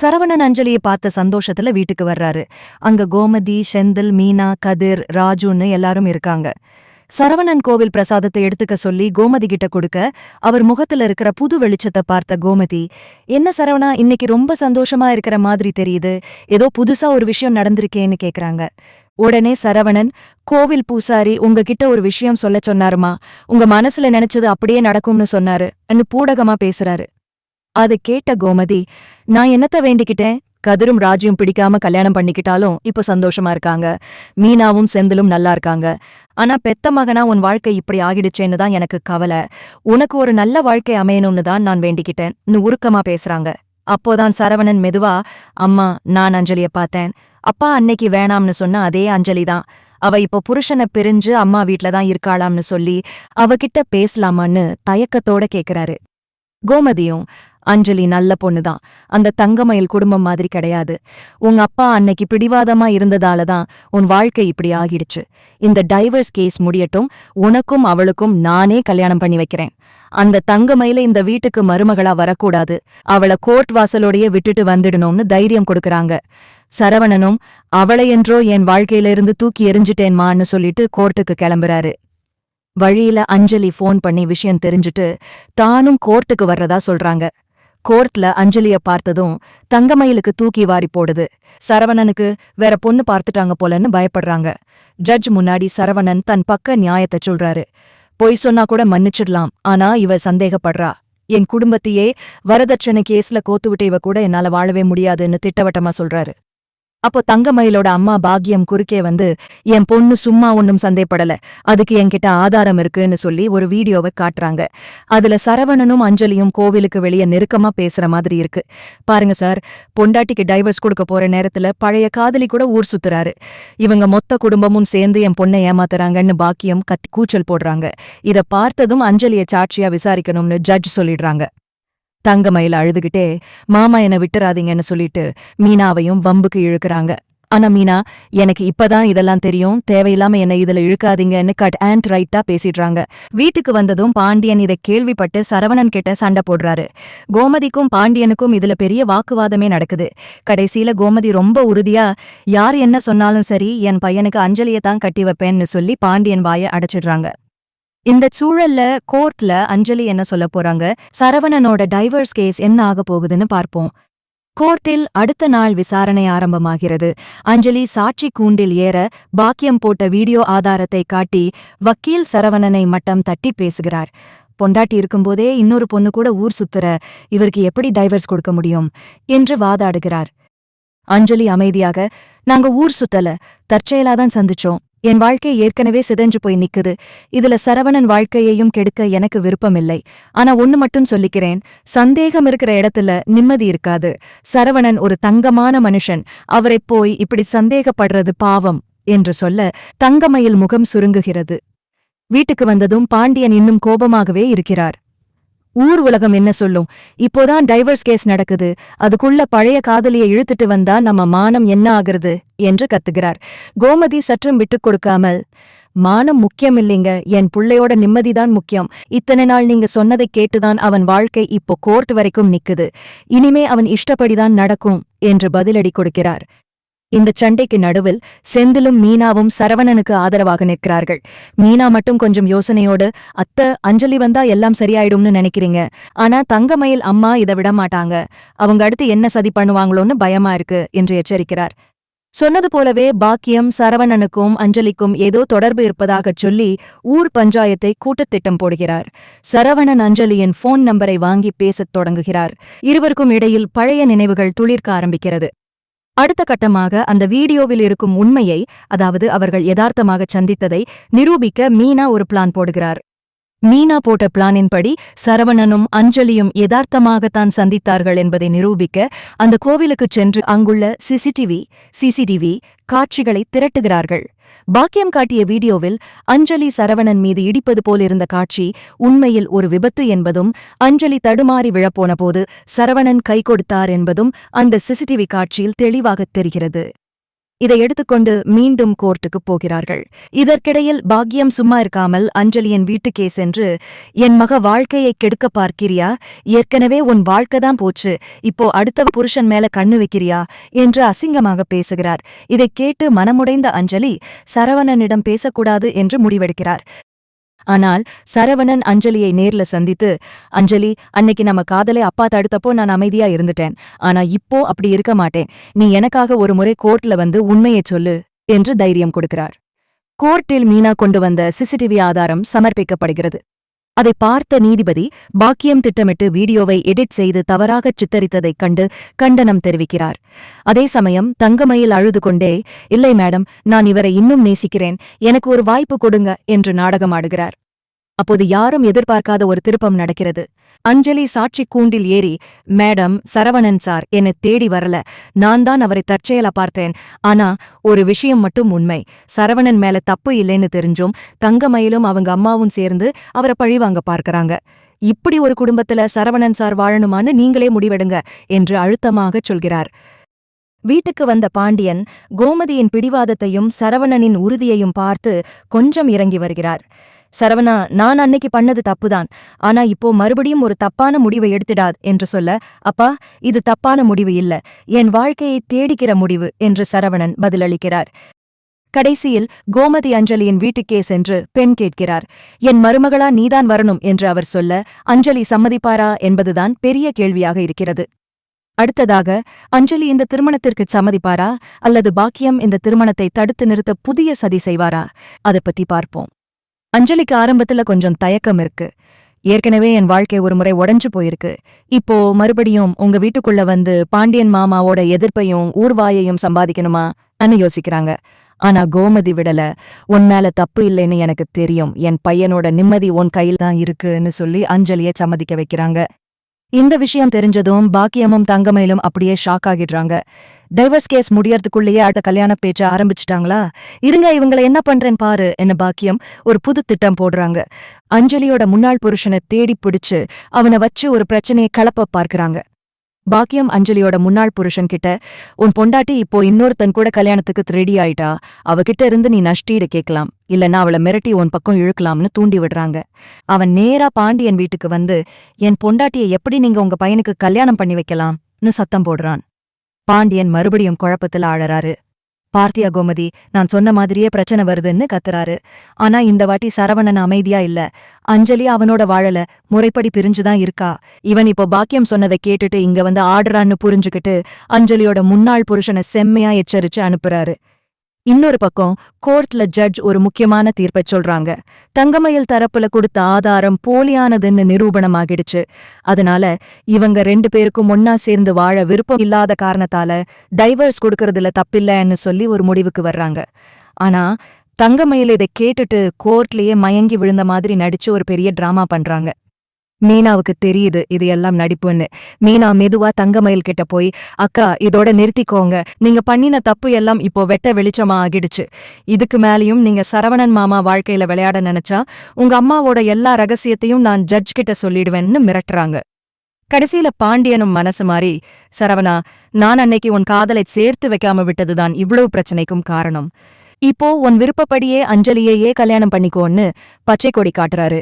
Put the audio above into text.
சரவணன் அஞ்சலியை பார்த்த சந்தோஷத்துல வீட்டுக்கு வர்றாரு. அங்க கோமதி செந்தில் மீனா கதிர் ராஜுன்னு எல்லாரும் இருக்காங்க. சரவணன் கோவில் பிரசாதத்தை எடுத்துக்க சொல்லி கோமதி கிட்ட கொடுக்க அவர் முகத்துல இருக்கிற புது வெளிச்சத்தை பார்த்த கோமதி என்ன சரவணா இன்னைக்கு ரொம்ப சந்தோஷமா இருக்கிற மாதிரி தெரியுது. ஏதோ புதுசா ஒரு விஷயம் நடந்திருக்கேன்னு கேக்குறாங்க. உடனே சரவணன் கோவில் பூசாரி உங்ககிட்ட ஒரு விஷயம் சொல்ல சொன்னாருமா. உங்க மனசுல நினைச்சது அப்படியே நடக்கும்னு சொன்னாரு. அன்னு பூடகமா பேசுறாரு. அது கேட்ட கோமதி நான் என்னத்த வேண்டிக்கிட்டேன்? கதிரும் ராஜியும் பிடிக்காம கல்யாணம் பண்ணிக்கிட்டாலும் இப்ப சந்தோஷமா இருக்காங்க. மீனாவும் செந்திலும் நல்லா இருக்காங்க. ஆனா பெத்த மகனா உன் வாழ்க்கை இப்படி ஆகிடுச்சேன்னு தான் எனக்கு கவலை. உனக்கு ஒரு நல்ல வாழ்க்கை அமையணும்னு தான் நான் வேண்டிக்கிட்டேன். உருக்கமா பேசுறாங்க. அப்போதான் சரவணன் மெதுவா அம்மா நான் அஞ்சலிய பார்த்தேன். அப்பா அன்னைக்கு வேணாம்னு சொன்ன அதே அஞ்சலி தான். அவ இப்போ புருஷனை பிரிஞ்சு அம்மா வீட்ல தான் இருக்காளாம்னு சொல்லி அவகிட்ட பேசலாமான்னு தயக்கத்தோட கேக்குறாரு. கோமதியும் அஞ்சலி நல்ல பொண்ணுதான். அந்த தங்கமயில் குடும்பம் மாதிரி கிடையாது. உங்க அப்பா அன்னைக்கு பிடிவாதமா இருந்ததால தான் உன் வாழ்க்கை இப்படி ஆகிடுச்சு. இந்த டைவர்ஸ் கேஸ் முடியட்டும் உனக்கும் அவளுக்கும் நானே கல்யாணம் பண்ணி வைக்கிறேன். அந்த தங்கமயில இந்த வீட்டுக்கு மருமகளா வரக்கூடாது. அவளை கோர்ட் வாசலோடையே விட்டுட்டு வந்துடணும்னு தைரியம் கொடுக்கறாங்க. சரவணனும் அவளையென்றோ என் வாழ்க்கையிலிருந்து தூக்கி எரிஞ்சிட்டேன்மான்னு சொல்லிட்டு கோர்ட்டுக்கு கிளம்புறாரு. வழியில அஞ்சலி ஃபோன் பண்ணி விஷயம் தெரிஞ்சுட்டு தானும் கோர்ட்டுக்கு வர்றதா சொல்றாங்க. கோர்ட்ல அஞ்சலிய பார்த்ததும் தங்கமயிலுக்கு தூக்கி வாரி போடுது. சரவணனுக்கு வேற பொண்ணு பார்த்துட்டாங்க போலன்னு பயப்படுறாங்க. ஜட்ஜ் முன்னாடி சரவணன் தன் பக்க நியாயத்தை சொல்றாரு. பொய் சொன்னா கூட மன்னிச்சிடலாம் ஆனா இவ சந்தேகப்படுறா. என் குடும்பத்தையே வரதட்சணை கேஸ்ல கோத்துவிட்ட இவ கூட என்னால வாழவே முடியாதுன்னு திட்டவட்டமா சொல்றாரு. அப்போ தங்கமயிலோட அம்மா பாக்கியம் குறுக்கே வந்து என் பொண்ணு சும்மா ஒன்னும் சந்தேப்படல அதுக்கு என்கிட்ட ஆதாரம் இருக்குன்னு சொல்லி ஒரு வீடியோவை காட்டுறாங்க. அதுல சரவணனும் அஞ்சலியும் கோவிலுக்கு வெளியே நெருக்கமா பேசுற மாதிரி இருக்கு. பாருங்க சார் பொண்டாட்டிக்கு டைவர்ஸ் கொடுக்க போற நேரத்துல பழைய காதலி கூட ஊர் சுத்துறாரு. இவங்க மொத்த குடும்பமும் சேர்ந்து என் பொண்ணை ஏமாத்துறாங்கன்னு பாக்கியம் கத்தி கூச்சல் போடுறாங்க. இத பார்த்ததும் அஞ்சலிய சாட்சியா விசாரிக்கணும்னு ஜட்ஜ் சொல்லிடுறாங்க. தங்கமயில் அழுதுகிட்டே மாமா என்ன விட்டுறாதீங்கன்னு சொல்லிட்டு மீனாவையும் வம்புக்கு இழுக்கறாங்க. ஆனா மீனா எனக்கு இப்பதான் இதெல்லாம் தெரியும். தேவையில்லாம என்ன இதுல இழுக்காதீங்கன்னு கட் அண்ட் ரைட்டா பேசிடுறாங்க. வீட்டுக்கு வந்ததும் பாண்டியன் இதை கேள்விப்பட்டு சரவணன் கிட்ட சண்டை போடுறாரு. கோமதிக்கும் பாண்டியனுக்கும் இதுல பெரிய வாக்குவாதமே நடக்குது. கடைசியில கோமதி ரொம்ப உறுதியா யார் என்ன சொன்னாலும் சரி என் பையனுக்கு அஞ்சலியை தான் கட்டி வைப்பேன்னு சொல்லி பாண்டியன் வாயை அடைச்சிடுறாங்க. இந்த சூழல்ல கோர்ட்ல அஞ்சலி என்ன சொல்ல போறாங்க? சரவணனோட டைவர்ஸ் கேஸ் என்ன ஆக போகுதுன்னு பார்ப்போம். கோர்ட்டில் அடுத்த நாள் விசாரணை ஆரம்பமாகிறது. அஞ்சலி சாட்சி கூண்டில் ஏற பாக்கியம் போட்ட வீடியோ ஆதாரத்தை காட்டி வக்கீல் சரவணனை மட்டம் தட்டி பேசுகிறார். பொண்டாட்டி இருக்கும்போதே இன்னொரு பொண்ணு கூட ஊர் சுத்துற இவருக்கு எப்படி டைவர்ஸ் கொடுக்க முடியும்? என்று வாதாடுகிறார். அஞ்சலி அமைதியாக நாங்க ஊர் சுத்தல தற்செயலாதான் சந்திச்சோம். என் வாழ்க்கை ஏற்கனவே சிதைஞ்சு போய் நிக்குது. இதுல சரவணன் வாழ்க்கையையும் கெடுக்க எனக்கு விருப்பமில்லை. ஆனா ஒன்னு மட்டும் சொல்லிக்கிறேன். சந்தேகம் இருக்கிற இடத்துல நிம்மதி இருக்காது. சரவணன் ஒரு தங்கமான மனுஷன். அவரைப் போய் இப்படி சந்தேகப்படுறது பாவம் என்று சொல்ல தங்கமயில் முகம் சுருங்குகிறது. வீட்டுக்கு வந்ததும் பாண்டியன் இன்னும் கோபமாகவே இருக்கிறார். ஊர் உலகம் என்ன சொல்லும்? இப்போதான் டைவர்ஸ் கேஸ் நடக்குது. அதுக்குள்ள பழைய காதலியை இழுத்துட்டு வந்தா நம்ம மானம் என்ன ஆகுறது? என்று கத்துகிறார். கோமதி சற்றும் விட்டுக் கொடுக்காமல் மானம் முக்கியம் இல்லைங்க என் புள்ளையோட நிம்மதிதான் முக்கியம். இத்தனை நாள் நீங்க சொன்னதை கேட்டுதான் அவன் வாழ்க்கை இப்போ கோர்ட் வரைக்கும் நிக்குது. இனிமே அவன் இஷ்டப்படிதான் நடக்கும் என்று பதிலடி கொடுக்கிறார். இந்த சண்டைக்கு நடுவில் செந்திலும் மீனாவும் சரவணனுக்கு ஆதரவாக நிற்கிறார்கள். மீனா மட்டும் கொஞ்சம் யோசனையோடு அத்த அஞ்சலி வந்தா எல்லாம் சரியாயிடும்னு நினைக்கிறீங்க. ஆனா தங்கமயில் அம்மா இதை விட மாட்டாங்க. அவங்க அடுத்து என்ன சதி பண்ணுவாங்களோன்னு பயமா இருக்கு என்று எச்சரிக்கிறார். சொன்னது போலவே பாக்கியம் சரவணனுக்கும் அஞ்சலிக்கும் ஏதோ தொடர்பு இருப்பதாகச் சொல்லி ஊர் பஞ்சாயத்தை கூட்டத்திட்டம் போடுகிறார். சரவணன் அஞ்சலியின் போன் நம்பரை வாங்கி பேசத் தொடங்குகிறார். இருவருக்கும் இடையில் பழைய நினைவுகள் துளிர்க்க ஆரம்பிக்கிறது. அடுத்த கட்டமாக அந்த வீடியோவில் இருக்கும் உண்மையை அதாவது அவர்கள் யதார்த்தமாக சந்தித்ததை நிரூபிக்க மீனா ஒரு பிளான் போடுகிறார். மீனா போட்ட பிளானின்படி சரவணனும் அஞ்சலியும் யதார்த்தமாகத்தான் சந்தித்தார்கள் என்பதை நிரூபிக்க அந்த கோவிலுக்குச் சென்று அங்குள்ள சிசிடிவி சிசிடிவி காட்சிகளை திரட்டுகிறார்கள். பாக்கியம் காட்டிய வீடியோவில் அஞ்சலி சரவணன் மீது இடிப்பது போலிருந்த காட்சி உண்மையில் ஒரு விபத்து என்பதும் அஞ்சலி தடுமாறி விழப்போன போது சரவணன் கை கொடுத்தார் என்பதும் அந்த சிசிடிவி காட்சியில் தெளிவாகத் தெரிகிறது. இதை எடுத்துக்கொண்டு மீண்டும் கோர்ட்டுக்கு போகிறார்கள். இதற்கிடையில் பாக்யம் சும்மா இருக்காமல் அஞ்சலியின் வீட்டுக்கே சென்று என் மக வாழ்க்கையை கெடுக்க பார்க்கிறியா? ஏற்கனவே உன் வாழ்க்கை தான் போச்சு. இப்போ அடுத்த புருஷன் மேல கண்ணு வைக்கிறியா? என்று அசிங்கமாக பேசுகிறார். இதைக் கேட்டு மனமுடைந்த அஞ்சலி சரவணனிடம் பேசக்கூடாது என்று முடிவெடுக்கிறார். ஆனால் சரவணன் அஞ்சலியை நேர்ல சந்தித்து அஞ்சலி அன்னைக்கு நம்ம காதலை அப்பா தடுத்தப்போ நான் அமைதியா இருந்துட்டேன். ஆனா இப்போ அப்படி இருக்க மாட்டேன். நீ எனக்காக ஒரு முறை கோர்ட்ல வந்து உண்மையைச் சொல்லு என்று தைரியம் கொடுக்கிறார். கோர்ட்டில் மீனா கொண்டு வந்த சிசிடிவி ஆதாரம் சமர்ப்பிக்கப்படுகிறது. அதை பார்த்த நீதிபதி பாக்கியம் திட்டமிட்டு வீடியோவை எடிட் செய்து தவறாகச் சித்தரித்ததைக் கண்டு கண்டனம் தெரிவிக்கிறார். அதே சமயம் தங்கமயில் அழுது கொண்டே இல்லை மேடம் நான் இவரை இன்னும் நேசிக்கிறேன். எனக்கு ஒரு வாய்ப்பு கொடுங்க என்று நாடகமாடுகிறார். அப்போது யாரும் எதிர்பார்க்காத ஒரு திருப்பம் நடக்கிறது. அஞ்சலி சாட்சி கூண்டில் ஏறி மேடம் சரவணன் சார் என்னை தேடி வரல. நான் தான் அவரை தற்செயல பார்த்தேன். ஆனா ஒரு விஷயம் மட்டும் உண்மை. சரவணன் மேல தப்பு இல்லைன்னு தெரிஞ்சும் தங்கமயிலும் அவங்க அம்மாவும் சேர்ந்து அவரை பழிவாங்க பார்க்கறாங்க. இப்படி ஒரு குடும்பத்துல சரவணன் சார் வாழணுமான்னு நீங்களே முடிவெடுங்க என்று அழுத்தமாகச் சொல்கிறார். வீட்டுக்கு வந்த பாண்டியன் கோமதியின் பிடிவாதத்தையும் சரவணனின் உறுதியையும் பார்த்து கொஞ்சம் இறங்கி வருகிறார். சரவணா நான் அன்னைக்கு பண்ணது தப்புதான். ஆனா இப்போ மறுபடியும் ஒரு தப்பான முடிவை எடுத்திடாத் என்று சொல்ல அப்பா இது தப்பான முடிவு இல்ல. என் வாழ்க்கையை தேடிக்கிற முடிவு என்று சரவணன் பதிலளிக்கிறார். கடைசியில் கோமதி அஞ்சலியின் வீட்டுக்கே சென்று பெண் கேட்கிறார். என் மருமகளா நீதான் வரணும் என்று அவர் சொல்ல அஞ்சலி சம்மதிப்பாரா என்பதுதான் பெரிய கேள்வியாக இருக்கிறது. அடுத்ததாக அஞ்சலி இந்த திருமணத்திற்கு சம்மதிப்பாரா? அல்லது பாக்கியம் இந்த திருமணத்தை தடுத்து நிறுத்த புதிய சதி செய்வாரா? அதை பத்தி பார்ப்போம். அஞ்சலிக்கு ஆரம்பத்துல கொஞ்சம் தயக்கம் இருக்கு. ஏற்கனவே என் வாழ்க்கை ஒரு முறை உடைஞ்சு போயிருக்கு. இப்போ மறுபடியும் உங்க வீட்டுக்குள்ள வந்து பாண்டியன் மாமாவோட எதிர்ப்பையும் ஊர்வாயையும் சம்பாதிக்கணுமா? அன்னு யோசிக்கிறாங்க. ஆனா கோமதி விடல. உன் மேல தப்பு இல்லைன்னு எனக்கு தெரியும். என் பையனோட நிம்மதி உன் கையில் தான் இருக்குன்னு சொல்லி அஞ்சலியை சம்மதிக்க வைக்கிறாங்க. இந்த விஷயம் தெரிஞ்சதும் பாக்கியமும் தங்கமயிலும் அப்படியே ஷாக் ஆகிடுறாங்க. டைவர்ஸ் கேஸ் முடியறதுக்குள்ளேயே அடுத்த கல்யாண பேச்ச ஆரம்பிச்சிட்டாங்களா? இருங்க இவங்கள என்ன பண்றேன் பாரு என்ன பாக்கியம். ஒரு புது திட்டம் போடுறாங்க. அஞ்சலியோட முன்னாள் புருஷனை தேடி பிடிச்சு அவனை வச்சு ஒரு பிரச்சனையை கலப்ப பார்க்கறாங்க. பாக்கியம் அஞ்சலியோட முன்னாள் புருஷன் கிட்ட உன் பொண்டாட்டி இப்போ இன்னொருத்தன் கூட கல்யாணத்துக்கு ரெடி ஆயிட்டா? அவகிட்ட இருந்து நீ நஷ்டீடு கேட்கலாம். இல்லனா அவள மிரட்டி உன் பக்கம் இழுக்கலாம்னு தூண்டி விடுறாங்க. அவன் நேரா பாண்டியன் வீட்டுக்கு வந்து என் பொண்டாட்டியை எப்படி நீங்க உங்க பையனுக்கு கல்யாணம் பண்ணி வைக்கலாம்னு சத்தம் போடுறான். பாண்டியன் மறுபடியும் குழப்பத்துல ஆழறாரு பார்த்தியா கோமதி நான் சொன்ன மாதிரியே பிரச்சனை வருதுன்னு கத்துறாரு. ஆனா இந்த வாட்டி சரவணன் அமைதியா இல்ல. அஞ்சலி அவனோட வாழல முறைப்படி பிரிஞ்சுதான் இருக்கா. இவன் இப்போ பாக்கியம் சொன்னதை கேட்டுட்டு இங்க வந்து ஆடுறான்னு புரிஞ்சுக்கிட்டு அஞ்சலியோட முன்னாள் புருஷனை செம்மையா எச்சரிச்சு அனுப்புறாரு. இன்னொரு பக்கம் கோர்ட்ல ஜட்ஜ் ஒரு முக்கியமான தீர்ப்பை சொல்றாங்க. தங்கமயில் தரப்புல கொடுத்த ஆதாரம் போலியானதுன்னு நிரூபணமாகிடுச்சு. அதனால இவங்க ரெண்டு பேருக்கும் ஒன்னா சேர்ந்து வாழ விருப்பம் இல்லாத காரணத்தால டைவர்ஸ் கொடுக்கறதுல தப்பில்லைன்னு சொல்லி ஒரு முடிவுக்கு வர்றாங்க. ஆனா தங்கமயில் இதை கேட்டுட்டு கோர்ட்லயே மயங்கி விழுந்த மாதிரி நடிச்சு ஒரு பெரிய டிராமா பண்றாங்க. மீனாவுக்கு தெரியுது இது எல்லாம் நடிப்புன்னு. மீனா மெதுவா தங்கமயில் கிட்ட போய் அக்கா இதோட நிறுத்திக்கோங்க. நீங்க பண்ணின தப்பு எல்லாம் இப்போ வெட்ட வெளிச்சமா ஆகிடுச்சு. இதுக்கு மேலயும் நீங்க சரவணன் மாமா வாழ்க்கையில விளையாட நினைச்சா உங்க அம்மாவோட எல்லா ரகசியத்தையும் நான் ஜட்ஜ் கிட்ட சொல்லிடுவேன்னு மிரட்டுறாங்க. கடைசியில பாண்டியனும் மனசு மாறி சரவணா நான் அன்னைக்கு உன் காதலை சேர்த்து வைக்காம விட்டதுதான் இவ்வளவு பிரச்சனைக்கும் காரணம். இப்போ உன் விருப்பப்படியே அஞ்சலியையே கல்யாணம் பண்ணிக்கோன்னு பச்சை கொடி காட்டுறாரு.